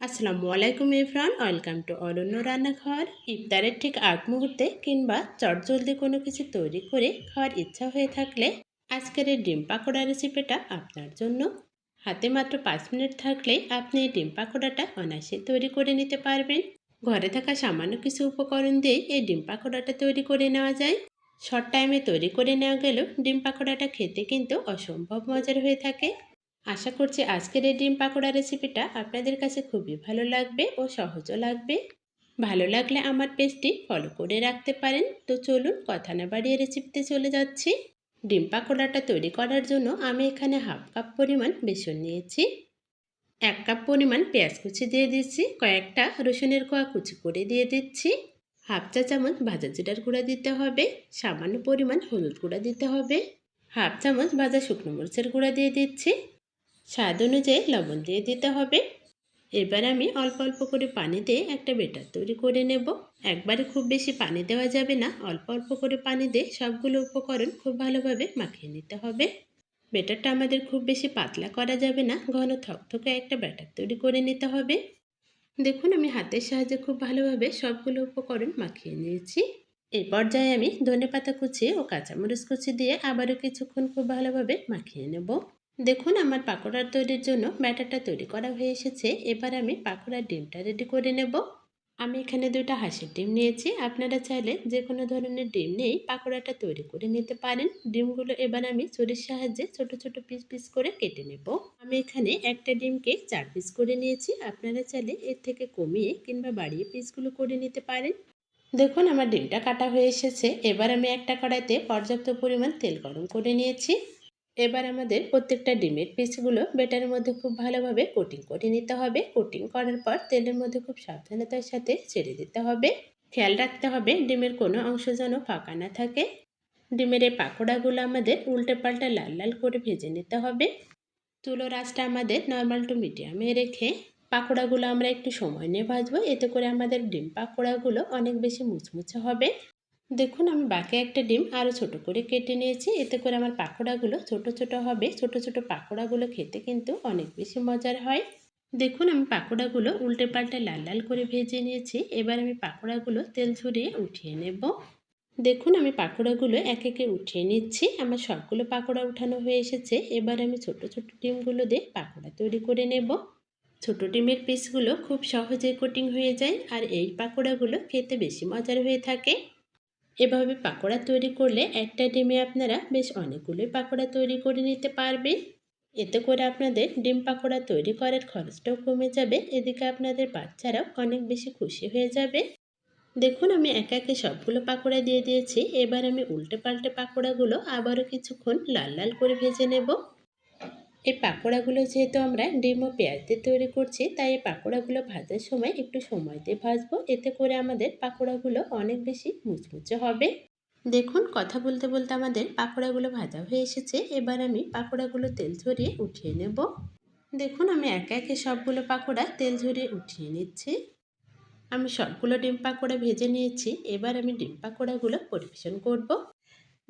আসসালামু আলাইকুম ইফরান welcome to অরণ্য রান্নাঘর। ইফতারের ঠিক আগ মুহূর্তে কিংবা চটজলদি কোনো কিছু তৈরি করে খাওয়ার ইচ্ছা হয়ে থাকলে আজকের এই ডিম পাকোড়া রেসিপিটা আপনার জন্য। হাতে মাত্র পাঁচ মিনিট থাকলে আপনি এই ডিম পাকোড়াটা অনায়াসে তৈরি করে নিতে পারবেন। ঘরে থাকা সামান্য কিছু উপকরণ দিয়ে এই ডিম পাকোড়াটা তৈরি করে নেওয়া যায়। শর্ট টাইমে তৈরি করে নেওয়া গেলেও ডিম পাকোড়াটা খেতে কিন্তু অসম্ভব মজার হয়ে থাকে। আশা করছি আজকের এই ডিম পাকোড়া রেসিপিটা আপনাদের কাছে খুবই ভালো লাগবে ও সহজও লাগবে। ভালো লাগলে আমার পেজটি ফলো করে রাখতে পারেন। তো চলুন কথা না বাড়িয়ে রেসিপিতে চলে যাচ্ছি। ডিম পাকোড়াটা তৈরি করার জন্য আমি এখানে হাফ কাপ পরিমাণ বেসন নিয়েছি। এক কাপ পরিমাণ পেঁয়াজ কুচি দিয়ে দিচ্ছি কয়েকটা রসুনের কোয়া কুচি করে দিয়ে দিচ্ছি। হাফ চা চামচ ভাজা জিরার গুঁড়া দিতে হবে। সামান্য পরিমাণ হলুদ গুঁড়া দিতে হবে। হাফ চামচ ভাজা শুকনো মরিচের গুঁড়া দিয়ে দিচ্ছি। স্বাদ অনুযায়ী লবণ দিয়ে দিতে হবে। এবার আমি অল্প অল্প করে পানি দিয়ে একটা বেটার তৈরি করে নেব। একবারে খুব বেশি পানি দেওয়া যাবে না, অল্প অল্প করে পানি দিয়ে সবগুলো উপকরণ খুব ভালোভাবে মাখিয়ে নিতে হবে। বেটারটা আমাদের খুব বেশি পাতলা করা যাবে না, ঘন থকথকে একটা ব্যাটার তৈরি করে নিতে হবে। দেখুন, আমি হাতের সাহায্যে খুব ভালোভাবে সবগুলো উপকরণ মাখিয়ে নিয়েছি। এই পর্যায়ে আমি ধনে পাতা কুচি ও কাঁচামরিচ কুচি দিয়ে আবারও কিছুক্ষণ খুব ভালোভাবে মাখিয়ে নেব। দেখুন, আমার পাকোড়ার তৈরির জন্য ব্যাটারটা তৈরি করা হয়ে এসেছে। এবার আমি পাকোড়ার ডিমটা রেডি করে নেব। আমি এখানে দুটো হাঁসের ডিম নিয়েছি। আপনারা চাইলে যে কোনো ধরনের ডিম নিয়েই পাকোড়াটা তৈরি করে নিতে পারেন। ডিমগুলো এবার আমি ছুরির সাহায্যে ছোট ছোট পিস পিস করে কেটে নেব। আমি এখানে একটা ডিমকে চার পিস করে নিয়েছি। আপনারা চাইলে এর থেকে কমিয়ে কিংবা বাড়িয়ে পিসগুলো করে নিতে পারেন। দেখুন, আমার ডিমটা কাটা হয়ে এসেছে। এবার আমি একটা কড়াইতে পর্যাপ্ত পরিমাণ তেল গরম করে নিয়েছি। এবার আমাদের প্রত্যেকটা ডিমের পিসগুলো বেটারের মধ্যে খুব ভালোভাবে কোটিং করে নিতে হবে। কোটিং করার পর তেলের মধ্যে খুব সাবধানতার সাথে ছেড়ে দিতে হবে। খেয়াল রাখতে হবে ডিমের কোনো অংশ যেন ফাঁকা না থাকে। ডিমের এই পাকোড়াগুলো আমাদের উল্টে পাল্টে লাল লাল করে ভেজে নিতে হবে। তুলো রাসটা আমাদের নর্মাল টু মিডিয়ামে রেখে পাকোড়াগুলো আমরা একটু সময় নিয়ে ভাজবো। এতে করে আমাদের ডিম পাকোড়াগুলো অনেক বেশি মুচমুচে হবে। দেখুন, আমি বাকি একটা ডিম আরও ছোট করে কেটে নিয়েছি। এতে করে আমার পাকোড়াগুলো ছোট ছোট হবে। ছোট ছোট পাকোড়াগুলো খেতে কিন্তু অনেক বেশি মজার হয়। দেখুন, আমি পাকোড়াগুলো উল্টে পাল্টে লাল লাল করে ভেজে নিয়েছি। এবার আমি পাকোড়াগুলো তেল ঝরিয়ে উঠিয়ে নেব। দেখুন, আমি পাকোড়াগুলো এক একে উঠিয়ে নিচ্ছি। আমার সবগুলো পাকোড়া উঠানো হয়ে এসেছে। এবার আমি ছোট ছোট ডিমগুলো দিয়ে পাকোড়া তৈরি করে নেব। ছোট ডিমের পিসগুলো খুব সহজে কোটিং হয়ে যায় আর এই পাকোড়াগুলো খেতে বেশি মজার হয়ে থাকে। এভাবে পাকোড়া তৈরি করলে একটা ডিমে আপনারা বেশ অনেকগুলোই পাকোড়া তৈরি করে নিতে পারবেন। এতে করে আপনাদের ডিম পাকোড়া তৈরি করার খরচটাও কমে যাবে, এদিকে আপনাদের বাচ্চারাও অনেক বেশি খুশি হয়ে যাবে। দেখুন, আমি একে একে সবগুলো পাকোড়া দিয়ে দিয়েছি। এবার আমি উল্টে পাল্টে পাকোড়াগুলো আবারও কিছুক্ষণ লাল লাল করে ভেজে নেব। এই পাকোড়াগুলো যেহেতু আমরা ডিম ও পেঁয়াজ দিয়ে তৈরি করছি, তাই এই পাকোড়াগুলো ভাজার সময় একটু সময় দিয়ে ভাজবো। এতে করে আমাদের পাকোড়াগুলো অনেক বেশি মুচমুচে হবে। দেখুন, কথা বলতে বলতে আমাদের পাকোড়াগুলো ভাজা হয়ে এসেছে। এবার আমি পাকোড়াগুলো তেল ঝরিয়ে উঠিয়ে নেব। দেখুন, আমি একে একে সবগুলো পাকোড়া তেল ঝরিয়ে উঠিয়ে নিচ্ছি। আমি সবগুলো ডিম পাকোড়া ভেজে নিয়েছি। এবার আমি ডিম পাকোড়াগুলো পরিবেশন করব।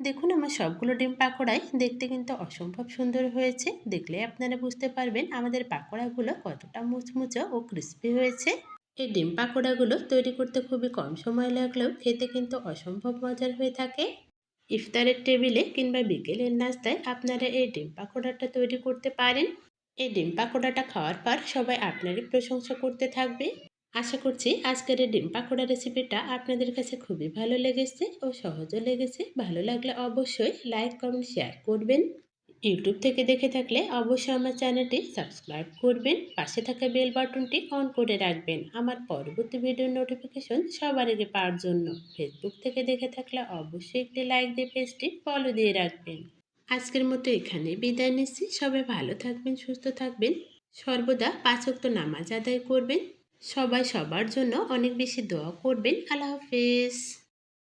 দেখুন, আমার সবগুলো ডিম পাকোড়াই দেখতে কিন্তু অসম্ভব সুন্দর হয়েছে। দেখলে আপনারা বুঝতে পারবেন আমাদের পাকোড়াগুলো কতটা মুচমুচো ও ক্রিস্পি হয়েছে। এই ডিম পাকোড়াগুলো তৈরি করতে খুবই কম সময় লাগলেও খেতে কিন্তু অসম্ভব মজার হয়ে থাকে। ইফতারের টেবিলে কিংবা বিকেলের নাস্তায় আপনারা এই ডিম পাকোড়াটা তৈরি করতে পারেন। এই ডিম পাকোড়াটা খাওয়ার পর সবাই আপনারই প্রশংসা করতে থাকবে। আশা করছি আজকের এই ডিম পাকোড়া রেসিপিটা আপনাদের কাছে খুবই ভালো লেগেছে ও সহজও লেগেছে। ভালো লাগলে অবশ্যই লাইক, কমেন্ট, শেয়ার করবেন। ইউটিউব থেকে দেখে থাকলে অবশ্যই আমার চ্যানেলটি সাবস্ক্রাইব করবেন। পাশে থাকা বেল বাটনটি অন করে রাখবেন আমার পরবর্তী ভিডিওর নোটিফিকেশন সবার আগে পাওয়ার জন্য। ফেসবুক থেকে দেখে থাকলে অবশ্যই একটি লাইক দিয়ে পেজটি ফলো দিয়ে রাখবেন। আজকের মতো এখানে বিদায় নিচ্ছি। সবাই ভালো থাকবেন, সুস্থ থাকবেন। সর্বদা পাঁচক্ত নামাজ আদায় করবেন। সবাই সবার জন্য অনেক বেশি দোয়া করবেন। আল্লাহ হাফেজ।